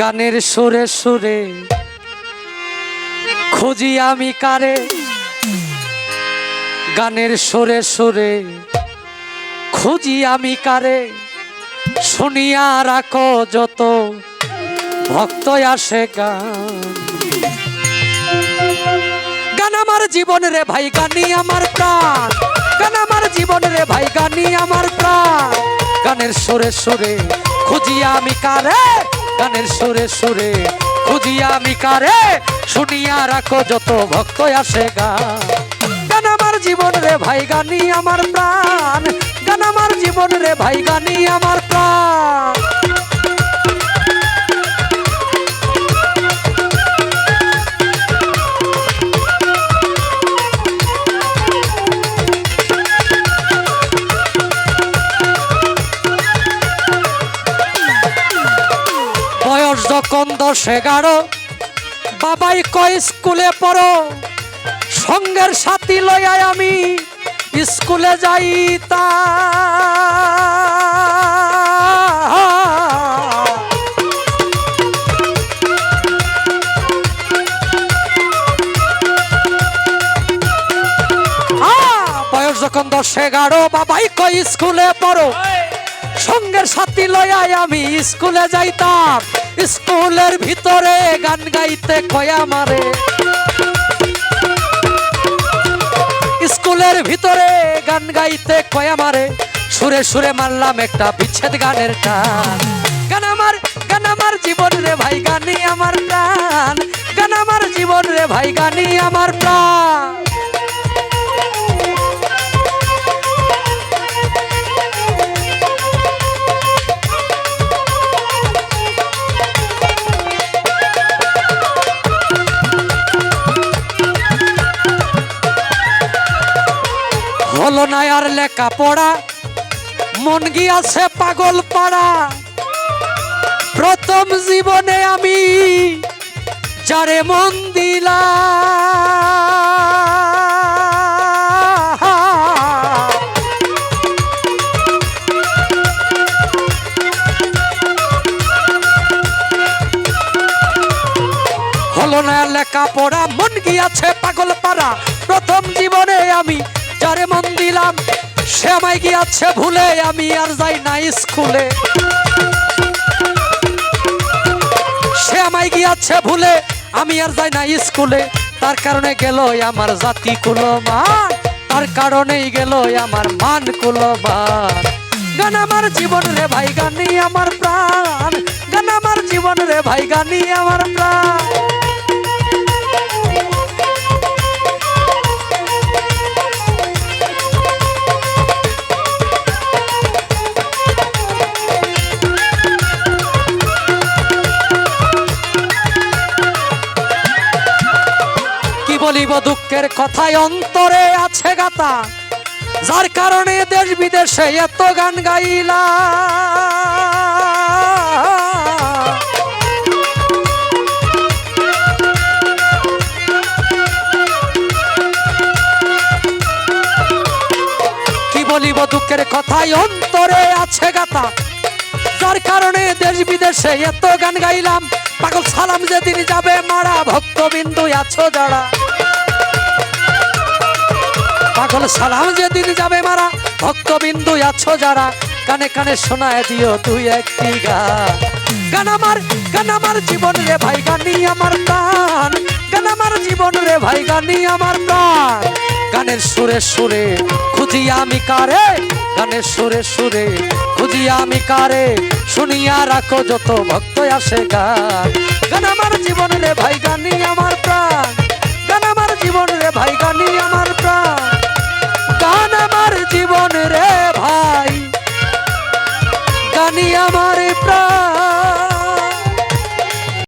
গানের সুরে সুরে খুঁজি আমি কারে? গানের সুরে সুরে খুঁজি আমি কারে? শুনিয়া রাখো যত ভক্ত আসে গান। গান আমার জীবন রে ভাই গানি আমার প্রাণ। গান আমার জীবন রে ভাই গানি আমার প্রাণ। গানের সুরে সুরে খুঁজিয়া আমি কারে? গানের সুরে সুরে খুঁজিয়া আমি কারে? শুনিয়া রাখো যত ভক্ত আসে গান গান আমার জীবন রে ভাই গানি আমার প্রাণ। গান আমার জীবন রে ভাই গানি আমার বয়স যখন দশ এগারো, বাবাই কয়, স্কুলে পড়ো। সঙ্গের সাথী লইয়াই আমি স্কুলে যাইতা বয়স যখন দশ এগারো, বাবাই কয়, স্কুলে পড়ো। সঙ্গের সাথী লয়াই আমি স্কুলে যাইতাম। স্কুলের ভিতরে গান গাইতে কয়া মারে। স্কুলের ভিতরে গান গাইতে কয়া মারে। সুরে সুরে মারলাম একটা বিচ্ছেদ গানের টান। গান আমার গান আমার জীবন রে ভাই গানি আমার প্রাণ। গান আমার জীবন রে ভাই গানি আমার প্রাণ। হলো না আর লেখা পড়া মন গিয়াছে পাগল পাড়া। প্রথম জীবনে আমি যারে মন দিলা। হলো না লেখা পড়া মন গিয়াছে পাগল পাড়া। প্রথম জীবনে আমি যারে মন দিলাম, সে আমায় ভুলে, আমি আর যাই না স্কুলে। সে আমায় ভুলে, আমি আর যাই না স্কুলে। তার কারণে গেল আমার জাতি কুলমান তার কারণেই গেল আমার মান কুলমান গান আমার জীবন রে ভাই গানি আমার প্রাণ। গান আমার জীবন রে ভাই গানি আমার প্রাণ। বলিব দুঃখের কথায় অন্তরে আছে গাতা যার কারণে দেশ বিদেশে এত গান গাইলা। কি বলিব দুঃখের কথায় অন্তরে আছে গাতা যার কারণে দেশ বিদেশে এত গান গাইলাম। পাগল সালাম যেদিন যাবে মারা ভক্তবিন্দু আছো যারা। পাগল সালাম যেদিন যাবে মারা, ভক্তবিন্দু আছো যারা, কানে কানে শোনায় দিও তুই একটি গান গান আমার গান আমার জীবন রে ভাই গানি আমার প্রাণ। গান আমার জীবন রে ভাই গানি আমার প্রাণ। গানের সুরে সুরে, খুঁজি আমি কারে? গানের সুরে সুরে, খুঁজি আমি কারে? শুনিয়া রাখো যত ভক্ত আসে গান গান আমার জীবন রে ভাই গানি আমার প্রাণ। গান আমার জীবন রে ভাই গানি আমার